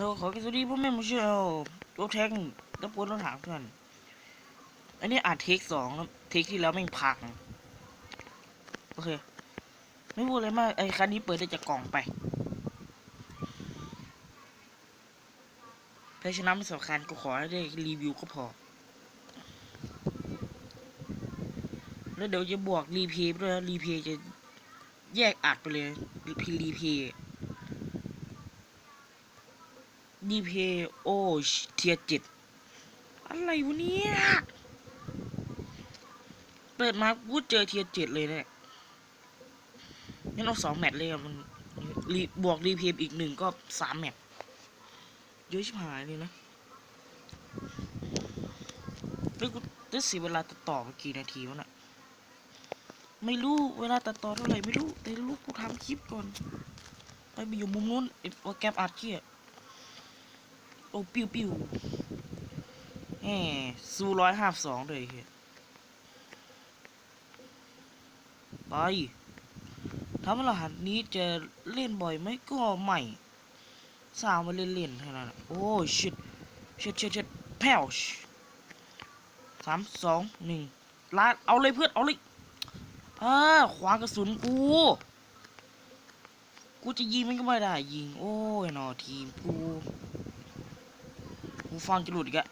เราขอแค่สวัสดีพ่อแม่มาเชียวรถแท็กแล้วปวดรถถังเพื่อน อันนี้อานเทคสองแล้วเทคที่แล้วแม่พัง โอเค ไม่พูดอะไรมาก ไอ้คันนี้เปิดได้จากกล่องไปเพราะฉะมันไม่สำคัญก็ขอได้รีวิวก็พอ แล้วเดี๋ยวจะบวกรีเพย์ด้วยรีเพย์จะแยกอัดไปเลยรีพีรีเพย์ รีเพโอเทียเจ็ดอะไรวะเนี่ย เปิดมาพูดเจอเทียเจ็ดเลยเนี่ยงั้นเอาสองแมตช์เลยอะมันรีบวกรีเพย์อีกหนึ่งก็สามแมตช์เยอะชิบหายเลยนะแล้วกูได้เสียเวลาตัดต่อมากี่นาทีวะน่ะ ไม่รู้เวลาตัดต่อเท่าไหร่ไม่รู้ แต่รู้กูทำคลิปก่อน ไปไปอยู่มุมนู้นไอ้โปรแกรมอัดเกีย โอ้ปิ้วปิ้วแหมซูร้อยห้าสองเลยเฮียไปทำรหัสนี้จะเล่นบ่อยไหมก็ไม่ สาวมาเล่นๆเท่านั้นโอ้ชิดชิดชิดชิดแผ่วสามสองหนึ่งลาดเอาเลยเพื่อนเอาเลยอ่าขวางกระสุนกู กูจะยิงมันก็ไม่ได้ยิง โอ้ยนอทีมกููฟังจะหลุดอีกอะ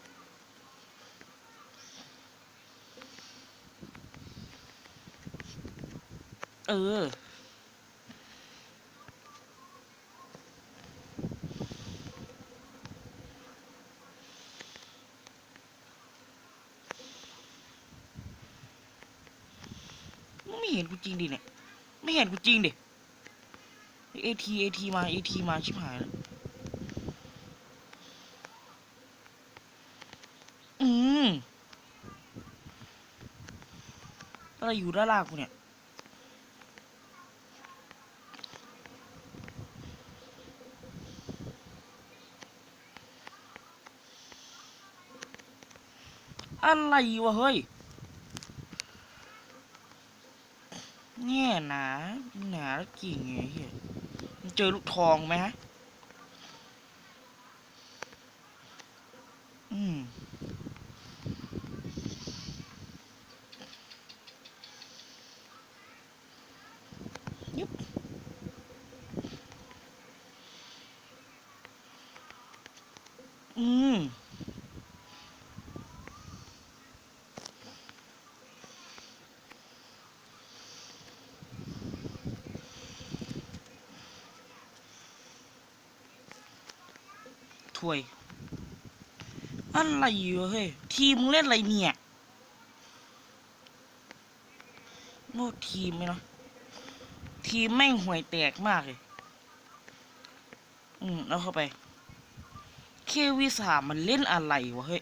เออ ไม่เห็นกูจริงดิเนี่ย ไม่เห็นกูจริงดิเอทีเอทีมาเอทีมาชิบหายแล้ว อืม อะไรอยู่ด้านล่างกูเนี่ยอะไรวะเฮ้ยเนี่ยหนาหนาแล้วกิ่งไงเฮียมันเจอลูกทองไหมฮะ อืม ยุบอืม ถ้วย อะไรอยู่เฮ้ย ทีมมึงเล่นอะไรเนี่ยโน่ทีมไหมเนาะทีมแม่งห่วยแตกมากเลย อืมเอาเข้าไป เควีสามมันเล่นอะไรวะเฮ้ย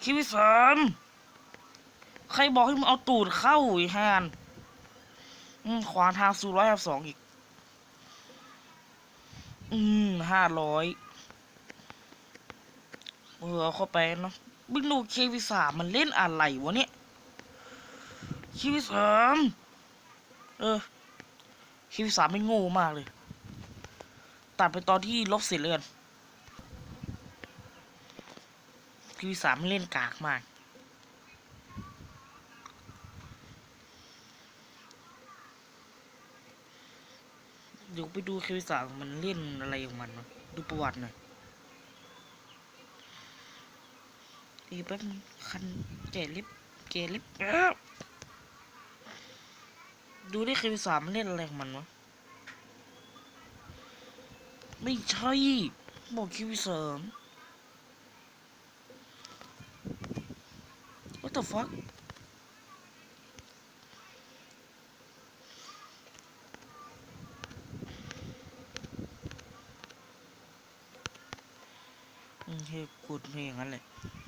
เควีสามใครบอกให้มึงเอาตูดเข้าอ้ฮาน อืมขวางทางสู่ร้อยสองอีก อืมห้าร้อยเออเอเข้าไปเนาะบึงดูเควีสามมันเล่นอะไรวะเนี่ยเควีสามเออเควีสามไม่โง่มากเลย ตัดไปตอนที่ลบเสร็จเลยกันเควีสามมันเล่นกากมาก เดี๋ยวไปดูเควิสามันเล่นอะไรของมันนะดูประวัติหน่อยอีแป๊บคันแก่ลิฟแก่ลิฟดูได้เควิสามันเล่นอะไรของมันวะไม่ใช่บอกเควิสาม What the fuck อืมให้กูด เพลงอย่างนั้นเลย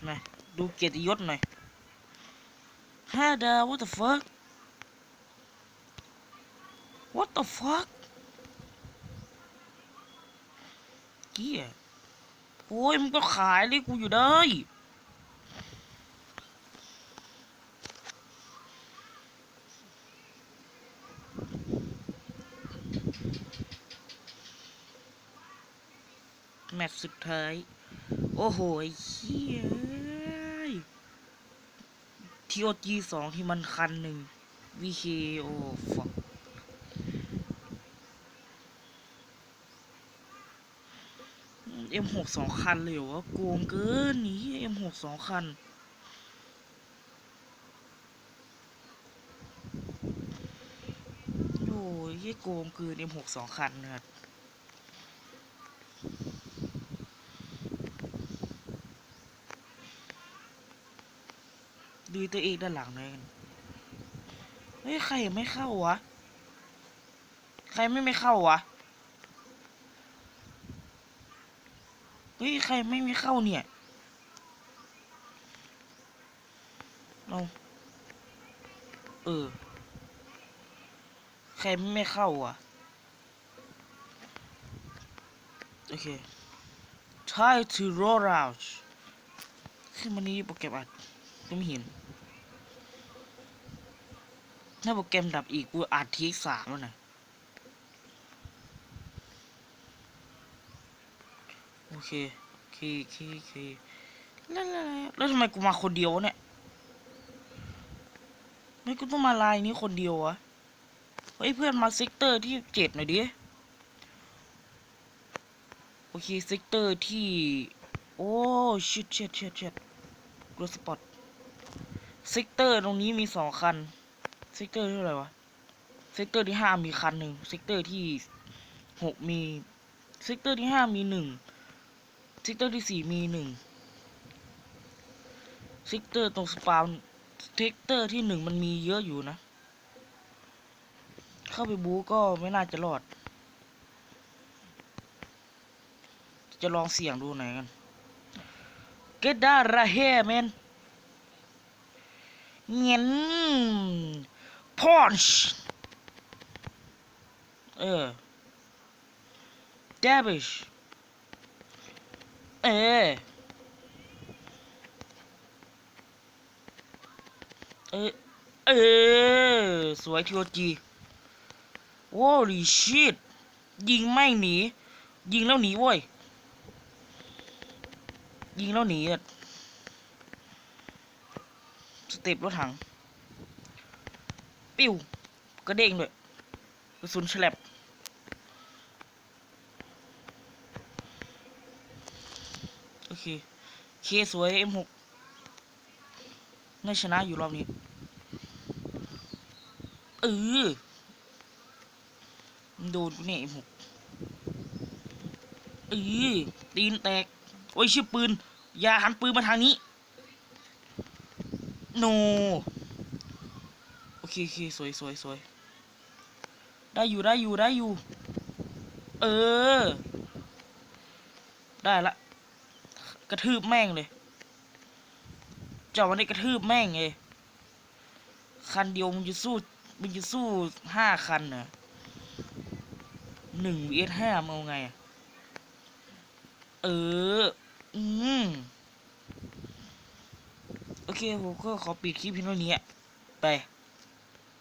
มาดูเกียรติยศหน่อยห้าดาว what the fuck what the fuck เกียโอ้ยมันก็ขายเลยกูอยู่ได้แมตช์สุดท้าย โอ้โหไอ้เหี้ยทีโอจีสองที่มันคันหนึ่งวีเคโอฟักเอ็มหกสองคันเลยวะโกงเกินนี่เอ็มหกสองคันโอ้ยเหี้ยโกงเกิน M6 สองคันนะครับ ตัวเองด้านหลังหน่อยกันเฮ้ยใครไม่เข้าวะ ใครไม่ไม่เข้าวะ เฮ้ยใครไม่ไม่เข้าเนี่ยเราเออ ใครไม่เข้าอะ โอเค try to roll out ขึ้นมานี้โปรแกรมอัดก็ไม่เห็น ถ้าโปรแกรมดับอีกกูอัดทีสามแล้วนะโอเคโอเคโอเคโอเคแล้วแล้วแล้วทำไมกูมาคนเดียวเนี่ยไม่กูต้องมาไลน์นี้คนเดียววะเฮ้ยเพื่อนมาเซกเตอร์ที่เจ็ดหน่อยดิโอเคเซกเตอร์ที่ โอ้ชิดชิดชิดชิดกรสปอตเซกเตอร์ตรงนี้มีสองคัน เซกเตอร์ที่เท่าไรวะเซกเตอร์ที่ห้ามีคันหนึ่งเซกเตอร์ที่หกมีเซกเตอร์ที่ห้ามีหนึ่งเซกเตอร์ที่สี่มีหนึ่งเซกเตอร์ตรงสปาวเซกเตอร์ที่หนึ่งมันมีเยอะอยู่นะ เข้าไปบูก็ไม่น่าจะรอด จะลองเสี่ยงดูไหนกัน Get that right here man เงี้ยน punch เออ dabish เออเออเออสวยทีโอจีโอ้ลิชิตยิงไม่หนี ยิงแล้วหนีเว้ย ยิงแล้วหนีอะสเต็ปรถถัง ปิ้วกระเด้งด้วยกระสุนฉลับโอเคเคสวย M6 น่าชนะอยู่รอบนี้เออโดนกูเนี่ยไอ้หกเออตีนแตก โอ้ยชื่อปืน อย่าหันปืนมาทางนี้ โนโอ เคโอเคสวยสวยสวยได้อยู่ได้อยู่ได้อยู่ เออ ได้ละ กระทืบแม่งเลยเจ้าวันนี้กระทืบแม่งเลยคันเดียวมันจะสู้มันจะสู้ห้าคันน่ะหนึ่ง vs ห้ามเอาไง เออ อืมโอเค ผมก็ขอปิดคลิปเพียงเท่านี้ไป